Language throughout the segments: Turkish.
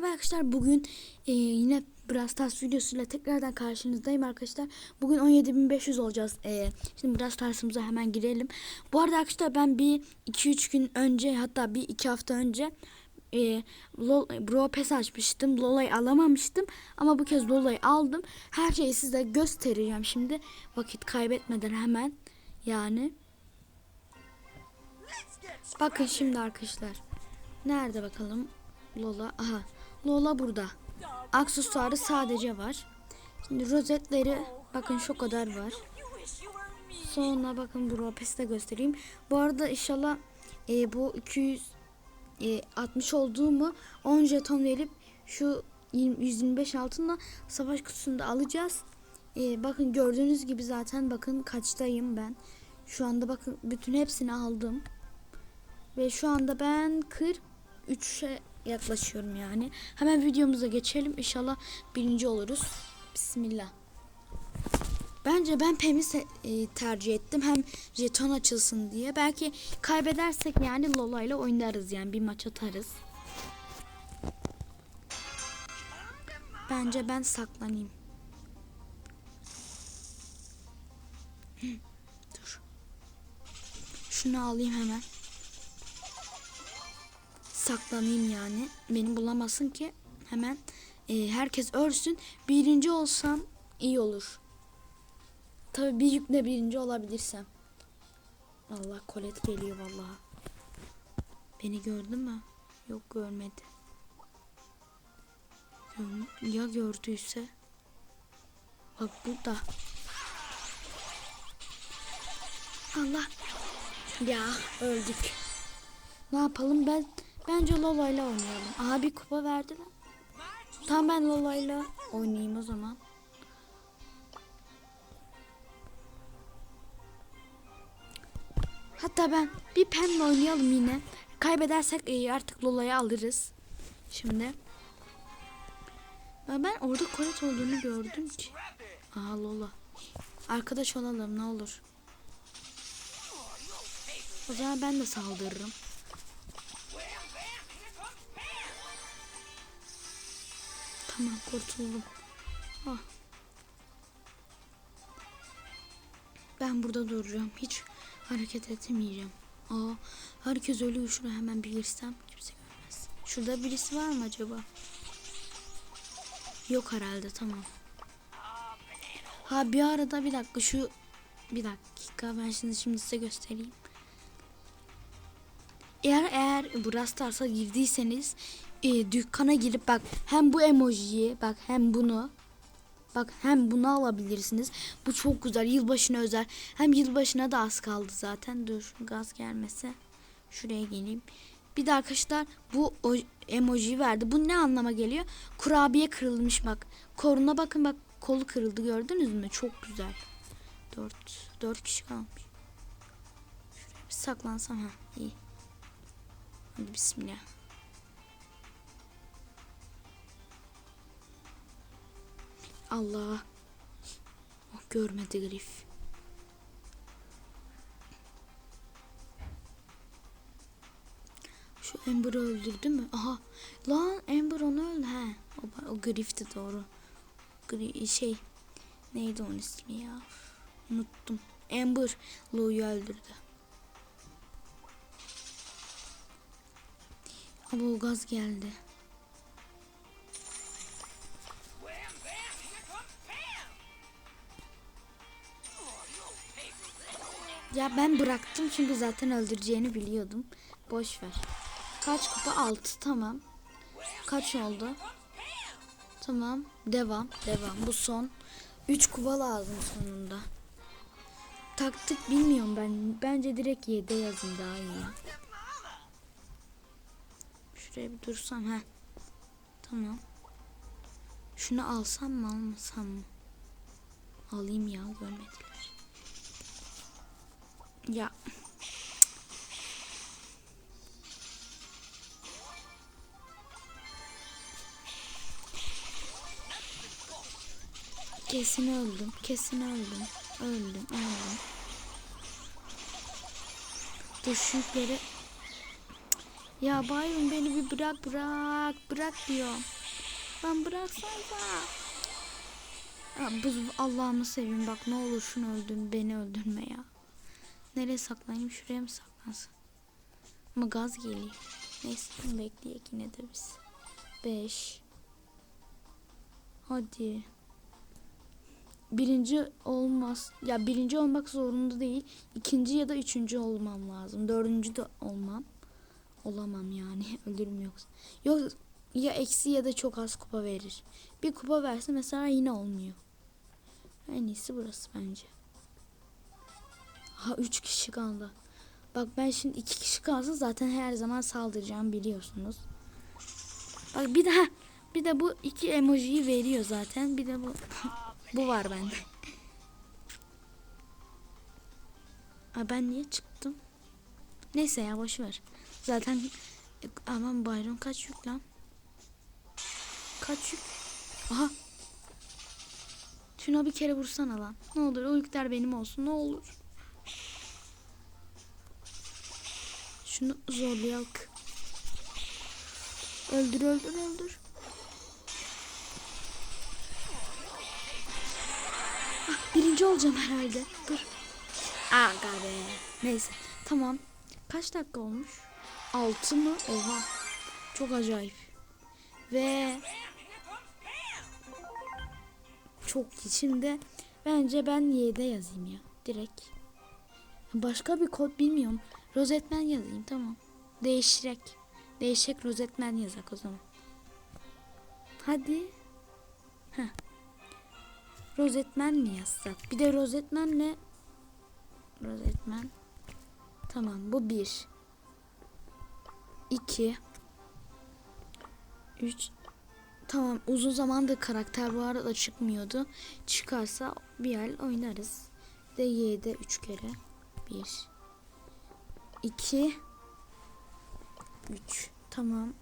Merhaba arkadaşlar bugün e, yine Brawl Stars videosuyla tekrardan karşınızdayım arkadaşlar. Bugün 17.500 olacağız. E, şimdi Brawl Stars'ımıza hemen girelim. Bu arada arkadaşlar ben bir 2-3 gün önce hatta bir 2 hafta önce e, Lol, Bro Pass açmıştım. Lola'yı alamamıştım. Ama bu kez Lola'yı aldım. Her şeyi size göstereceğim şimdi. Vakit kaybetmeden hemen yani. Bakın şimdi arkadaşlar. Nerede bakalım? Lola. Aha. Lola burada. Aksesuarı sadece var. Şimdi rozetleri bakın şu kadar var. Sonra bakın bu ropesi göstereyim. Bu arada inşallah e, bu 200 e, 60 olduğumu 10 jeton verip şu 20, 125 altınla savaş kutusunda alacağız. E, bakın gördüğünüz gibi zaten bakın kaçtayım ben. Şu anda bakın bütün hepsini aldım. Ve şu anda ben 43'e yaklaşıyorum yani. Hemen videomuza geçelim. İnşallah birinci oluruz. Bismillah. Bence ben Pem'i e, tercih ettim. Hem jeton açılsın diye. Belki kaybedersek yani Lola ile oynarız yani bir maç atarız. Bence ben saklanayım. Dur. Şunu alayım hemen saklanayım yani. Beni bulamasın ki hemen e, herkes örsün. Birinci olsam iyi olur. Tabii bir yükle birinci olabilirsem. Allah kolet geliyor vallahi. Beni gördü mü? Yok görmedi. Gör- Ya gördüyse? Bak burada. Allah. Ya öldük. Ne yapalım ben bence Lola ile oynayalım. Aha bir kupa verdiler. Tamam ben Lola ile oynayayım o zaman. Hatta ben bir Pem'le oynayalım yine. Kaybedersek e, artık Lola'yı alırız. Şimdi. Ben orada Colette olduğunu gördüm ki. Aha Lola. Arkadaş olalım ne olur. O zaman ben de saldırırım. Tamam kurtuldum. Ah. Ben burada duracağım. Hiç hareket etmeyeceğim. Aa, herkes ölüyor. Şuna hemen bir girsem kimse görmez. Şurada birisi var mı acaba? Yok herhalde tamam. Ha bir arada bir dakika şu bir dakika ben şimdi şimdi size göstereyim. Eğer eğer Brawl Stars'a girdiyseniz e, dükkana girip bak hem bu emojiyi bak hem bunu bak hem bunu alabilirsiniz. Bu çok güzel yılbaşına özel. Hem yılbaşına da az kaldı zaten. Dur gaz gelmese. Şuraya geleyim. Bir de arkadaşlar bu emoji verdi. Bu ne anlama geliyor? Kurabiye kırılmış bak. Koruna bakın bak kolu kırıldı gördünüz mü? Çok güzel. Dört, dört kişi kalmış. Şuraya bir saklansam ha iyi. Hadi bismillah. Allah. Oh, görmedi Grif. Şu Amber'ı öldürdü mü? Aha. Lan Amber onu öldü. He. O, o Grif'ti doğru. Gri, şey. Neydi onun ismi ya? Unuttum. Amber Lou'yu öldürdü. Ama o gaz geldi. Ya ben bıraktım çünkü zaten öldüreceğini biliyordum. Boş ver. Kaç kupa? 6 tamam. Kaç oldu? Tamam. Devam. Devam. Bu son. 3 kupa lazım sonunda. Taktik bilmiyorum ben. Bence direkt 7 yazın daha iyi. Şuraya bir dursam ha. Tamam. Şunu alsam mı almasam mı? Alayım ya görmediler. Ya. Kesin öldüm. Kesin öldüm. Öldüm. Öldüm. Dur Ya Bayron beni bir bırak bırak bırak diyor. Ben bıraksanıza. Ya bu Allah'ımı seveyim bak ne olur şunu öldür beni öldürme ya. Nereye saklanayım şuraya mı saklansın? Ama gaz geliyor. Neyse bekleyek yine de biz. 5 Hadi. Birinci olmaz. Ya birinci olmak zorunda değil. İkinci ya da üçüncü olmam lazım. Dördüncü de olmam. Olamam yani. Ölürüm yoksa. Yok ya eksi ya da çok az kupa verir. Bir kupa verse mesela yine olmuyor. En iyisi burası bence. Ha üç kişi kaldı. Bak ben şimdi iki kişi kalsın zaten her zaman saldıracağım biliyorsunuz. Bak bir daha bir de bu iki emojiyi veriyor zaten. Bir de bu bu var bende. Aa, ben niye çıktım? Neyse ya boş ver. Zaten aman Bayron kaç yük lan? Kaç yük? Aha. Şuna bir kere vursana lan. Ne olur o yükler benim olsun ne olur. Şunu zorlayak. Öldür öldür öldür. Ah, birinci olacağım herhalde. Dur. Aga be. Neyse tamam. Kaç dakika olmuş? Altı mı? Oha. Çok acayip. Ve çok iyi. Şimdi bence ben Y'de yazayım ya. Direkt. Başka bir kod bilmiyorum. Rozetmen yazayım tamam. Değiştirek. Değişik rozetmen yazak o zaman. Hadi. Heh. Rozetmen mi yazsak? Bir de rozetmenle rozetmen. Tamam bu bir. İki. Üç. Tamam uzun zamandır karakter bu arada çıkmıyordu. Çıkarsa bir el oynarız. Bir de Y'de üç kere. Bir. İki, Üç. Tamam.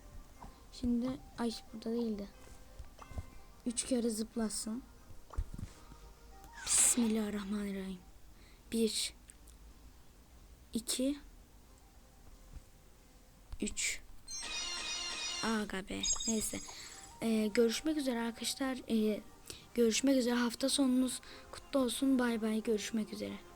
Şimdi ay burada değildi. Üç kere zıplasın. Bismillahirrahmanirrahim. Bir. iki, Üç. Aga be. Neyse. Ee, görüşmek üzere arkadaşlar. Ee, görüşmek üzere. Hafta sonunuz kutlu olsun. Bay bay. Görüşmek üzere.